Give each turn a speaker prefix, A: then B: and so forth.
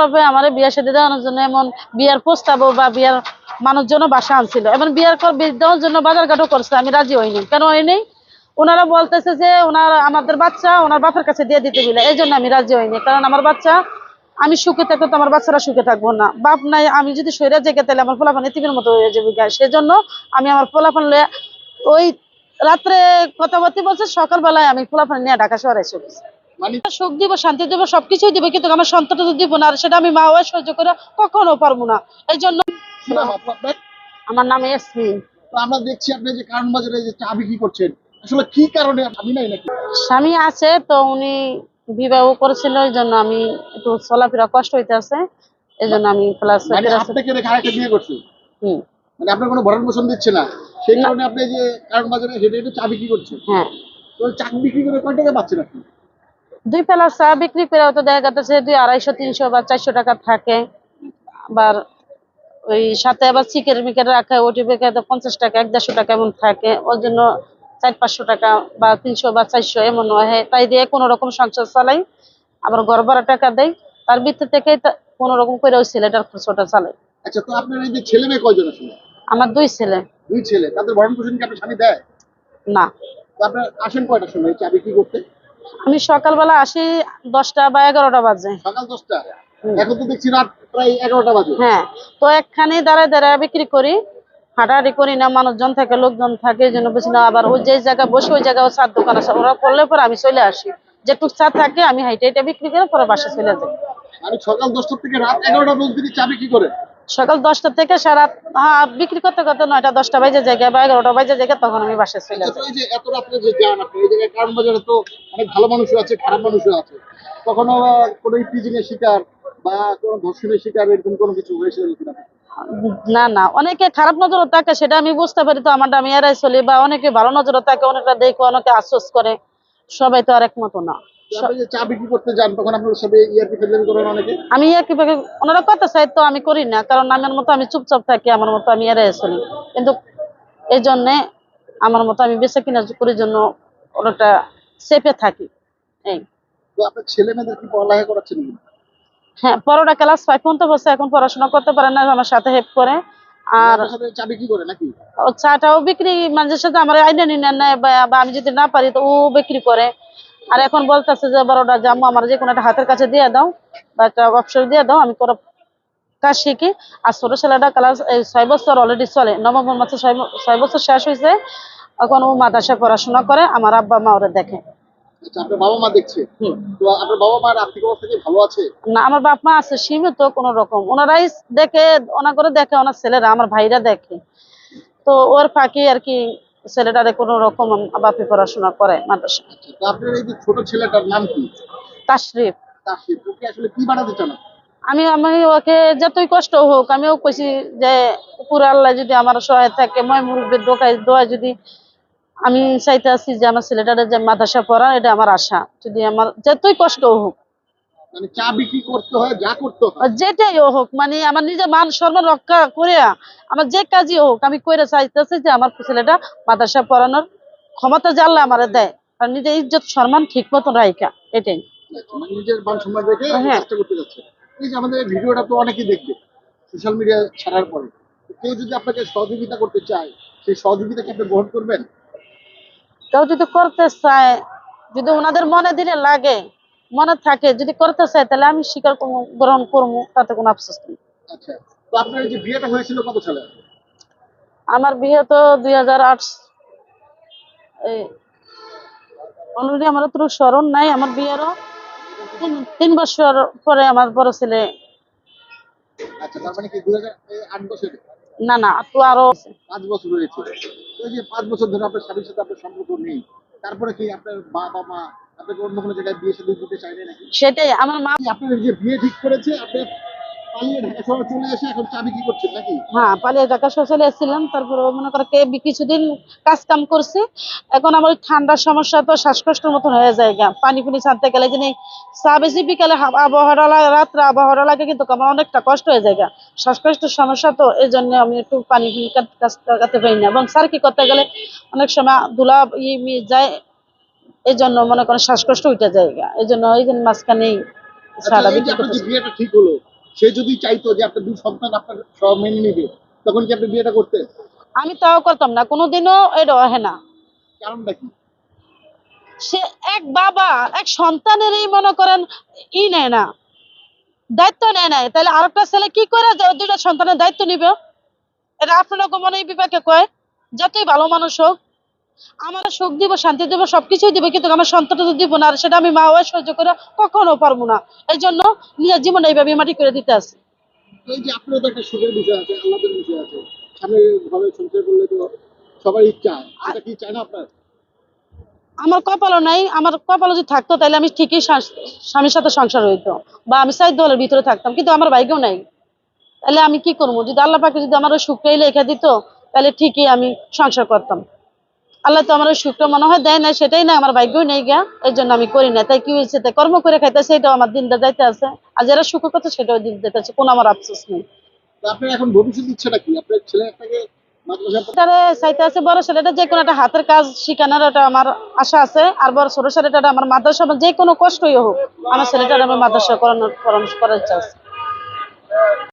A: ভাবে আমার বিয়ে সাথে দেওয়ানোর জন্য এমন বিয়ার প্রস্তাবও বা বিয়ার মানুষজনও বাসা আনছিল। এমন বিয়ার দেওয়ার জন্য বাজার ঘাটও করছে আমি রাজি হইনি। কেন হইনি? ওনারা বলতেছে যে ওনার আমাদের বাচ্চা ওনার বাপের কাছে দিয়ে দিতে বলে এই জন্য আমি রাজি হইনি। কারণ আমার বাচ্চা, আমি সুখে থাকলে তো আমার বাচ্চারা সুখে থাকব না। বাপ নাই, আমি যদি শরীরে জেগে তাহলে আমার পোলাপান এতিমের মতো হয়ে যাবে গায়ে সেজন্য আমি আমার পোলাপান ওই রাত্রে কথাবার্তি বলছে, সকালবেলায় আমি পোলাপান নিয়ে ঢাকা শহরে এসে গেছি
B: মানে
A: সুখ দিব শান্তি দিব সবকিছুই দিব কিন্তু আমার সন্তানটা তো দিব না আর সেটা আমি মা হয়ে সহ্য করে কখনো পারব না। এই জন্য? আমার নাম
B: তো আমরা দেখছি আপনি যে কারণ বাজারে যে চা বিক্রি করছেন আসলে কি কারণে আমি নাই নাকি?
A: স্বামী আছে তো উনি বিবাহ করেছিল এই জন্য আমি একটু চলাফেরা কষ্ট হইতে আছে এই জন্য আমি প্লাস
B: মানে আপনাকে রেখে আরেকটা বিয়ে করছে?
A: হুম।
B: মানে আপনার কোনো ভরণ পোষণ দিচ্ছে না? সেই কারণে আপনি যে কারণ বাজারে হেঁটে হেঁটে চা বিক্রি করছেন।
A: হ্যাঁ।
B: তো চা বিক্রি করে কয় টাকা পাচ্ছেন আপনি?
A: দুই পেলা চা বিক্রি করে তো দেখা যাচ্ছে দুই আড়াইশো তিনশো বা চারশো টাকা থাকে। আবার ওই সাথে আবার চিকেন মিকেট রাখে ওটি বেকে তো পঞ্চাশ টাকা এক দেড়শো টাকা এমন থাকে। ওর জন্য চার পাঁচশো টাকা বা তিনশো বা চারশো এমন হয়। তাই দিয়ে কোনো রকম সংসার চালাই আবার ঘর ভাড়া টাকা দেয়। তার ভিত্তি থেকেই তা- কোনো রকম করে ওই ছেলেটার খরচটা চালাই
B: আচ্ছা তো আপনার এই যে ছেলে মেয়ে কয়জন আসলে
A: আমার দুই ছেলে।
B: দুই ছেলে তাদের ভরণ পোষণ কি আপনার স্বামী দেয়?
A: না।
B: তো আপনার আসেন কয়টার সময় চা বিক্রি করতে?
A: আমি সকালবেলা আসি দশটা বা এগারোটা বাজে।
B: সকাল দশটা? এখন তো দেখছি রাত প্রায় এগারোটা বাজে।
A: হ্যাঁ তো একখানে দাঁড়ায় দাঁড়ায় বিক্রি করি হাঁটাহাঁটি করি না মানুষজন থাকে লোকজন থাকে এই জন্য বুঝি না আবার ওই যে জায়গায় বসে ওই জায়গায় চার দোকান আছে ওরা করলে পরে আমি চলে আসি। যেটুক চা থাকে আমি হাইটে হাইটে বিক্রি করে পরে বাসা চলে যাই।
B: আমি সকাল দশটা থেকে রাত এগারোটা পর্যন্ত চা বিক্রি করে
A: সকাল দশটা থেকে সারা বিক্রি করতে করতে নয়টা দশটা বাজে জায়গায় বা এগারোটা বাজে জায়গায় তখন আমি বাসায় চলে
B: আচ্ছা,
A: যাই।
B: এত রাত্রে যে যান আপনি এই জায়গায় কারণ বাজারে তো অনেক ভালো মানুষও আছে খারাপ মানুষও আছে। কখনো কোনো ইপিজিং এর শিকার বা কোনো ধর্ষণের শিকার এরকম কোনো কিছু হয়েছিল কিনা?
A: না না অনেকে খারাপ নজরও থাকে সেটা আমি বুঝতে পারি তো আমারটা আমি এড়াই চলি বা অনেকে ভালো নজরও থাকে অনেকটা দেখো অনেকে আশ্বাস করে সবাই তো আর একমতো না।
B: চা বিক্রি করতে যান তখন আপনার সাথে ইয়ারকি ফেলেন করেন অনেকে?
A: আমি ওনারা কথা চাই তো আমি করি না কারণ আমার মতো আমি চুপচাপ থাকি আমার মতো আমি এড়াই চলি কিন্তু এই জন্যে আমার মতো আমি বেঁচে কিনা করার জন্য সেফে থাকি। এই।
B: তো আপনার ছেলে মেয়েদের কি পড়ালেখা করাচ্ছেন?
A: হ্যাঁ বড়টা ক্লাস ফাইভ পর্যন্ত বসে এখন পড়াশোনা করতে পারে না আমার সাথে হেল্প করে। আর
B: চা বিক্রি করে নাকি?
A: চাটাও বিক্রি মাঝে সাথে আমার আইনে নিয়ে নেয় বা আমি যদি না পারি তো ও বিক্রি করে। আর এখন বলতেছে যে বড়টা জামু আমার যে কোনো একটা হাতের কাছে দিয়ে দাও বা একটা অপশন দিয়ে দাও আমি কোনো কাজ শিখি। আর ছোট ছেলেটা ক্লাস ছয় বছর অলরেডি চলে। নবম মাসে ছয় বছর শেষ হয়েছে। এখন ও মাদ্রাসায় পড়াশোনা করে আমার আব্বা মা ওরা দেখে।
B: আচ্ছা
A: না আমার বাপ মা আছে সীমিত কোন রকম। ওনারাই দেখে ওনা করে দেখে ওনার ছেলেরা আমার ভাইরা দেখে। তো ওর ফাঁকি আর কি ছেলেটারে কোনো রকম বাপি পড়াশোনা করে মাদ্রাসা।
B: আপনার এই যে ছোট ছেলেটার নাম কি?
A: তাশরিফ।
B: তার ওকে আসলে কি বানাতে চান
A: আমি আমি ওকে যতই কষ্ট হোক আমিও কইছি যে পুরো আল্লাহ যদি আমার সহায় থাকে মই মুরব্বীর দোকায় দোয়া যদি আমি চাইতে আছি যে আমার ছেলেটারে যে মাদ্রাসা পড়া এটা আমার আশা। যদি আমার যতই কষ্ট হোক
B: মানে চা বিক্রি করতে হয় যা করতে হয়।
A: যেটাই হোক মানে আমার নিজের মান সম্মান রক্ষা করে আমার যে কাজই হোক আমি কইরা চাইতেছি যে আমার ছেলেটা মাদ্রাসা পড়ানোর ক্ষমতা জানলে আমার দেয় আর নিজের ইজ্জত সম্মান ঠিক মতো রাইকা এটাই।
B: নিজের মান সম্মান রেখে
A: হ্যাঁ।
B: চেষ্টা করতে যাচ্ছে। এই যে আমাদের ভিডিওটা তো অনেকেই দেখবে সোশ্যাল মিডিয়া ছাড়ার পরে। কেউ যদি আপনাকে সহযোগিতা করতে চায় সেই সহযোগিতা কি আপনি গ্রহণ করবেন?
A: কেউ যদি করতে চায় যদি ওনাদের মনে দিলে লাগে মনে থাকে যদি করতে চায় তাহলে আমি স্বীকার গ্রহণ করব তাতে কোনো আফসোস নেই।
B: আচ্ছা
A: আমার বিয়ে তো দুই হাজার আট অলরেডি আমার তো স্মরণ নাই আমার বিয়েরও তিন বছর পরে আমার বড় ছেলে।
B: আচ্ছা মানে
A: না না তো আরও
B: পাঁচ বছর হয়েছে। পাঁচ বছর ধরে আপনার স্বামীর সাথে আপনার সম্পর্ক নেই তারপরে কি আপনার বাবা মা আপনাকে অন্য কোনো জায়গায় বিয়ে সাথে দিতে চাইলে নাকি?
A: সেটাই আমার মা
B: যে বিয়ে ঠিক করেছে আপনি পালিয়ে ঢাকা শহরে চলে এসে এখন চা বিক্রি করছেন নাকি?
A: হ্যাঁ পালিয়ে ঢাকা শহরে চলে এসেছিলাম তারপরে মনে করে কে কিছুদিন কাজ কাম করছি। এখন আমার ঠান্ডার সমস্যা তো শ্বাসকষ্টের মতন হয়ে যায় গা। পানি পুনি ছাড়তে গেলে যিনি চা বেশি বিকালে হাব- রাত্রে আবহাওয়াটা লাগে কিন্তু আমার অনেকটা কষ্ট হয়ে যায় গা। শ্বাসকষ্টের সমস্যা তো এই জন্য আমি একটু পানি পুনি কাট- কাজ লাগাতে পারি না। এবং স্যার কি করতে গেলে অনেক সময় ধুলা ইয়ে যায় এই জন্য মনে করেন শ্বাসকষ্ট উঠে যায় গা এই জন্য ওই জন্য মাঝখানেই
B: আচ্ছা,
A: সারা
B: বিয়েটা ঠিক হলো সে যদি চাইতো যে আপনার দুই সন্তান আপনার সব মেনে নিবে তখন কি আপনি বিয়েটা করতেন?
A: আমি তাও করতাম না কোনোদিনও এটা হয় না।
B: কারণটা কি?
A: সে এক বাবা এক সন্তানেরই মনে করেন ই নেয় না দায়িত্ব নেয় নাই। তাহলে আরেকটা ছেলে কি করে দুইটা সন্তানের দায়িত্ব নিবে? এটা আপনারা মনে বিবেকে কয়। যতই ভালো মানুষ হোক আমার সুখ দিব শান্তি দিব সবকিছুই দিব কিন্তু আমার সন্তানটা তো দিব না আর সেটা আমি মা হয়ে সহ্য করে কখনো পারব না। এই জন্য নিজের জীবন এইভাবে মাটি করে দিতে আসি
B: এই যে আপনারও তো একটা সুখের বিষয় আছে আল্লাদের বিষয় আছে। স্বামী ভাবে সংসার করলে তো সবাই চায়। সেটা কি চায় না আপনার?
A: আমার কপালও নাই আমার কপাল যদি থাকতো তাহলে আমি ঠিকই স্বামীর সাথে সংসার হইতো বা আমি সাইড দলের ভিতরে থাকতাম কিন্তু আমার ভাগ্যও নাই। তাহলে আমি কি করব? যদি আল্লাহ পাকে যদি আমার ওই সুখটাই লেখা দিত তাহলে ঠিকই আমি সংসার করতাম। আল্লাহ তো আমার সুখটা মনে হয় দেয় না সেটাই না আমার ভাগ্যই নেই গা এই জন্য আমি করি না তাই কি হয়েছে? তাই কর্ম করে খাইতে সেটাও আমার দিনটা যাইতে আছে। আর যারা সুখ করতে সেটাও দিন যেতে আছে কোনো আমার আফসোস নেই।
B: আপনার এখন ভবিষ্যৎ ইচ্ছেটা কি আপনার ছেলে একটাকে
A: তারে চাইতে আছে বড় ছেলেটা যে কোনো একটা হাতের কাজ শিখানোর আমার আশা আছে আর বড় ছোট ছেলেটা আমার মাদ্রাসা যে কোনো কষ্টই হোক আমার ছেলেটার আমার মাদ্রাসা করানোর পরামর্শ করার ইচ্ছা আছে।